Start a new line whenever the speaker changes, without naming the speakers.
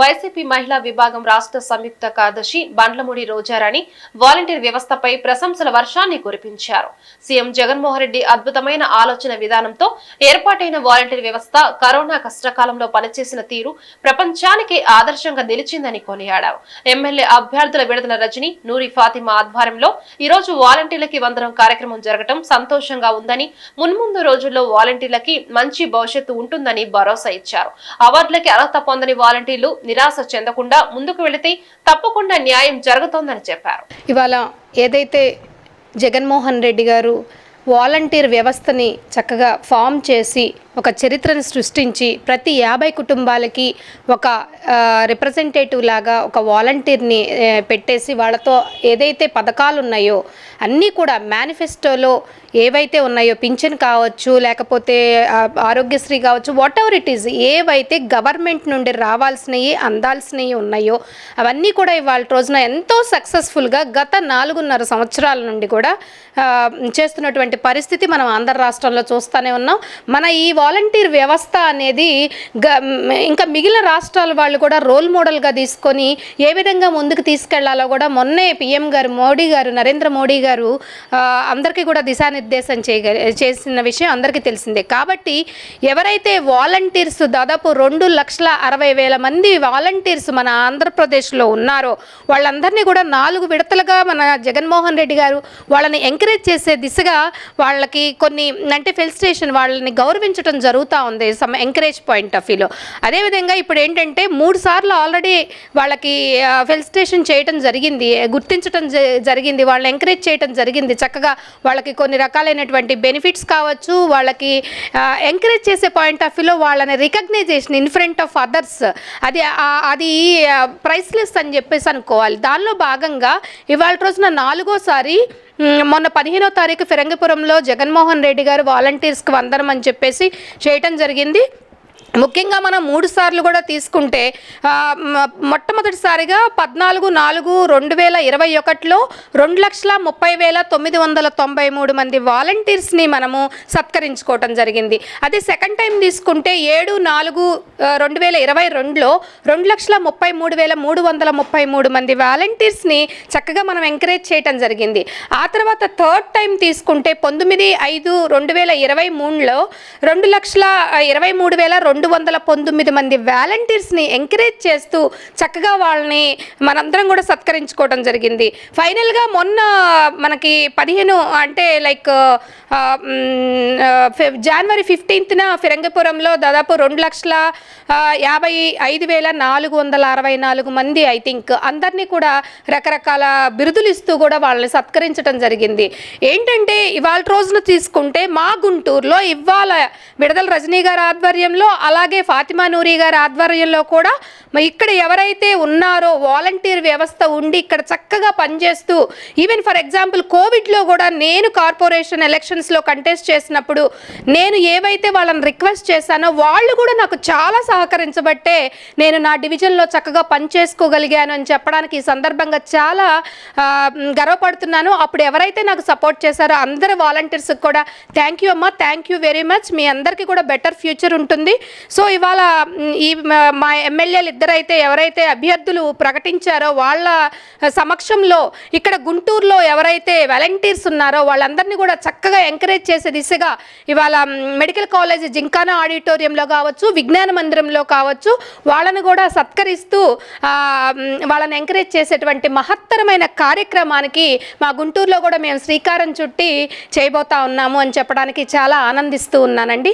YCP మహిళా విభాగం రాష్ట్ర సంయుక్త కార్యదర్శి బండ్లమూడి రోజారాణి వాలంటీర్ వ్యవస్థపై ప్రశంసల వర్షాన్ని కురిపించారు. సీఎం జగన్మోహన్ రెడ్డి అద్భుతమైన ఆలోచన విధానంతో ఏర్పాటైన వాలంటీర్ వ్యవస్థ కరోనా కష్టకాలంలో పనిచేసిన తీరు ప్రపంచానికి ఆదర్శంగా నిలిచిందని కొనియాడారు. ఎమ్మెల్యే అభ్యర్థుల విడుదల రజని నూరి ఫాతిమా ఆధ్వర్యంలో ఈ రోజు వాలంటీర్లకి వందనం కార్యక్రమం జరగడం సంతోషంగా ఉందని మున్ముందు రోజుల్లో వాలంటీర్లకి మంచి భవిష్యత్తు ఉంటుందని భరోసా ఇచ్చారు. అవార్డులకి అర్హత పొందని వాలంటీర్లు నిరాశ చెందకుండా ముందుకు వెళితే తప్పకుండా న్యాయం జరుగుతోందని చెప్పారు.
ఇవాళ ఏదైతే జగన్మోహన్ రెడ్డి గారు వాలంటీర్ వ్యవస్థని చక్కగా ఫామ్ చేసి ఒక చరిత్రను సృష్టించి ప్రతి యాభై కుటుంబాలకి ఒక రిప్రజెంటేటివ్ లాగా ఒక వాలంటీర్ని పెట్టేసి వాళ్ళతో ఏదైతే పథకాలు ఉన్నాయో అన్నీ కూడా మేనిఫెస్టోలో ఏవైతే ఉన్నాయో పింఛన్ కావచ్చు లేకపోతే ఆరోగ్యశ్రీ కావచ్చు వాట్ ఎవర్ ఇట్ ఈస్ ఏవైతే గవర్నమెంట్ నుండి రావాల్సినవి అందాల్సినవి ఉన్నాయో అవన్నీ కూడా ఇవాళ రోజున ఎంతో సక్సెస్ఫుల్గా గత నాలుగున్నర సంవత్సరాల నుండి కూడా చేస్తున్నటువంటి పరిస్థితి మనం ఆంధ్ర రాష్ట్రంలో చూస్తూనే ఉన్నాం. మన ఈ వాలంటీర్ వ్యవస్థ అనేది గ- ఇంకా మిగిలిన రాష్ట్రాల వాళ్ళు కూడా రోల్ మోడల్గా తీసుకొని ఏ విధంగా ముందుకు తీసుకెళ్ళాలో కూడా మొన్నే పిఎం గారు మోడీ గారు నరేంద్ర మోడీ గారు అందరికీ కూడా దిశానిర్దేశం చేయగ చేసిన విషయం అందరికీ తెలిసిందే. కాబట్టి ఎవరైతే వాలంటీర్స్ దాదాపు రెండు లక్షల అరవై వేల మంది వాలంటీర్స్ మన ఆంధ్రప్రదేశ్లో ఉన్నారో వాళ్ళందరినీ కూడా నాలుగు విడతలుగా మన జగన్మోహన్ రెడ్డి గారు వాళ్ళని ఎంకరేజ్ చేసే దిశగా వాళ్ళకి కొన్ని అంటే ఫిల్ స్టేషన్ వాళ్ళని గౌరవించడం జరుగుతూ ఉంది సమ్ ఎంకరేజ్ పాయింట్ ఆఫ్ వ్యూలో అదేవిధంగా ఇప్పుడు ఏంటంటే మూడు సార్లు ఆల్రెడీ వాళ్ళకి ఫెలిసిటేషన్ స్టేషన్ చేయటం జరిగింది గుర్తించడం జ- జరిగింది వాళ్ళని ఎంకరేజ్ చేయటం జరిగింది. చక్కగా వాళ్ళకి కొన్ని రకాలైనటువంటి బెనిఫిట్స్ కావచ్చు వాళ్ళకి ఎంకరేజ్ చేసే పాయింట్ ఆఫ్ వ్యూలో వాళ్ళని recognization in front of others అది అది ప్రైస్లెస్ అని చెప్పేసి అనుకోవాలి. దానిలో భాగంగా ఇవాళ రోజున నాలుగోసారి మొన్న పదిహేనో తారీఖు ఫిరంగిపురంలో జగన్మోహన్ రెడ్డి గారు వాలంటీర్స్కి వందనం అని చెప్పేసి చేయటం జరిగింది. ముఖ్యంగా మనం మూడు సార్లు కూడా తీసుకుంటే మొట్టమొదటిసారిగా పద్నాలుగు నాలుగు రెండు వేల ఇరవై ఒకటిలో రెండు లక్షల ముప్పై వేల తొమ్మిది వందల తొంభై మూడు మంది వాలంటీర్స్ని మనము సత్కరించుకోవటం జరిగింది. అదే సెకండ్ టైం తీసుకుంటే ఏడు నాలుగు రెండు వేల ఇరవై రెండులో రెండు లక్షల ముప్పై మూడు వేల మూడు వందల ముప్పై మూడు మంది వాలంటీర్స్ని చక్కగా మనం ఎంకరేజ్ చేయటం జరిగింది. ఆ తర్వాత థర్డ్ టైం తీసుకుంటే పంతొమ్మిది ఐదు రెండు వేల ఇరవై మూడులో రెండు లక్షల ఇరవై మూడు వేల రెండు వందల పంతొమ్మిది మంది వాలంటీర్స్ని ఎంకరేజ్ చేస్తూ చక్కగా వాళ్ళని మనందరం కూడా సత్కరించుకోవడం జరిగింది. ఫైనల్గా మొన్న మనకి పదిహేను అంటే లైక్ ఫె- జనవరి ఫిఫ్టీన్త్న ఫిరంగపురంలో దాదాపు రెండు లక్షల యాభై ఐదు వేల నాలుగు వందల అరవై నాలుగు మంది ఐ థింక్ అందరినీ కూడా రకరకాల బిరుదులు ఇస్తూ కూడా వాళ్ళని సత్కరించడం జరిగింది. ఏంటంటే ఇవాళ రోజున తీసుకుంటే మా గుంటూరులో ఇవాళ విడదల రజనీ గారి ఆధ్వర్యంలో అలాగే ఫాతిమా నూరి గారి ఆధ్వర్యంలో కూడా మరి ఇక్కడ ఎవరైతే ఉన్నారో వాలంటీర్ వ్యవస్థ ఉండి ఇక్కడ చక్కగా పనిచేస్తూ ఈవెన్ ఫర్ ఎగ్జాంపుల్ కోవిడ్లో కూడా నేను కార్పొరేషన్ ఎలక్షన్స్లో కంటెస్ట్ చేసినప్పుడు నేను ఏవైతే వాళ్ళని రిక్వెస్ట్ చేశానో వాళ్ళు కూడా నాకు చాలా సహకరించబట్టే నేను నా డివిజన్లో చక్కగా పనిచేసుకోగలిగాను అని చెప్పడానికి ఈ సందర్భంగా చాలా గర్వపడుతున్నాను. అప్పుడు ఎవరైతే నాకు సపోర్ట్ చేశారో అందరు వాలంటీర్స్కి కూడా థ్యాంక్ యూ అమ్మా థ్యాంక్ యూ వెరీ మచ్ మీ అందరికీ కూడా బెటర్ ఫ్యూచర్ ఉంటుంది. సో ఇవాళ ఈ మా ఎమ్మెల్యేలు ఇద్దరైతే ఎవరైతే అభ్యర్థులు ప్రకటించారో వాళ్ళ సమక్షంలో ఇక్కడ గుంటూరులో ఎవరైతే వాలంటీర్స్ ఉన్నారో వాళ్ళందరినీ కూడా చక్కగా ఎంకరేజ్ చేసే దిశగా ఇవాళ మెడికల్ కాలేజ్ జింకానా ఆడిటోరియంలో కావచ్చు విజ్ఞాన మందిరంలో కావచ్చు వాళ్ళని కూడా సత్కరిస్తూ వాళ్ళని ఎంకరేజ్ చేసేటువంటి మహత్తరమైన కార్యక్రమానికి మా గుంటూరులో కూడా మేము శ్రీకారం చుట్టి చేయబోతా ఉన్నాము అని చెప్పడానికి చాలా ఆనందిస్తూ ఉన్నానండి.